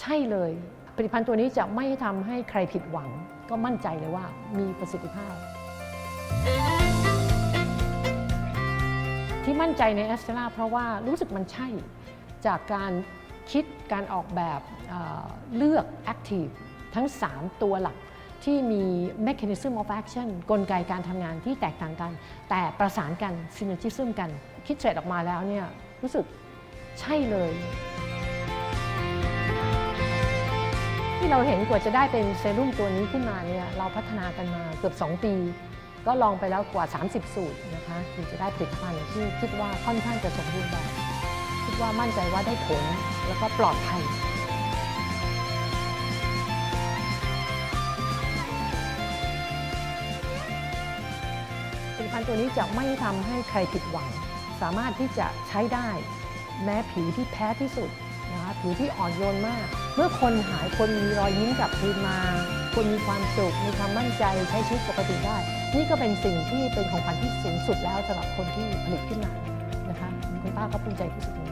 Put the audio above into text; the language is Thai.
ใช่เลย ผลิตภัณฑ์ตัวนี้จะไม่ทำให้ใครผิดหวัง ก็มั่นใจเลยว่ามีประสิทธิภาพ ที่มั่นใจในแอสเตราเพราะว่ารู้สึกมันใช่ จากการคิดการออกแบบเอ่อเลือก Active ทั้ง 3 ตัวหลักที่มี Mechanism of Action กลไกการทำงานที่แตกต่างกัน แต่ประสานกัน Synergism กัน คิดเสร็จออกมาแล้วเนี่ยรู้สึกใช่เลย ที่เราเห็นกว่าจะได้เป็นเซรุ่มตัวนี้ขึ้นมาเนี่ยเราพัฒนากันมาเกือบ 2 ปี ก็ลองไปแล้วกว่า 30 สูตรนะคะถึงจะได้ผลิตภัณฑ์ที่คิดว่าค่อนข้างจะสมบูรณ์แบบคิดว่ามั่นใจว่าได้ผลแล้วก็ปลอดภัยผลิตภัณฑ์ตัวนี้จะไม่ทำให้ใครผิดหวัง สามารถที่จะใช้ได้ แม้ผิวที่แพ้ที่สุด นะคะผิวที่อ่อนโยนมาก เมื่อคนหายคนมีรอยยิ้มกลับคืนมา คนมีความสุขมีความมั่นใจใช้ชีวิตปกติได้ นี่ก็เป็นสิ่งที่เป็นของขวัญที่สูงสุดแล้วสำหรับคนที่ผลิตขึ้นมานะคะคุณป้าก็ภูมิใจที่สุด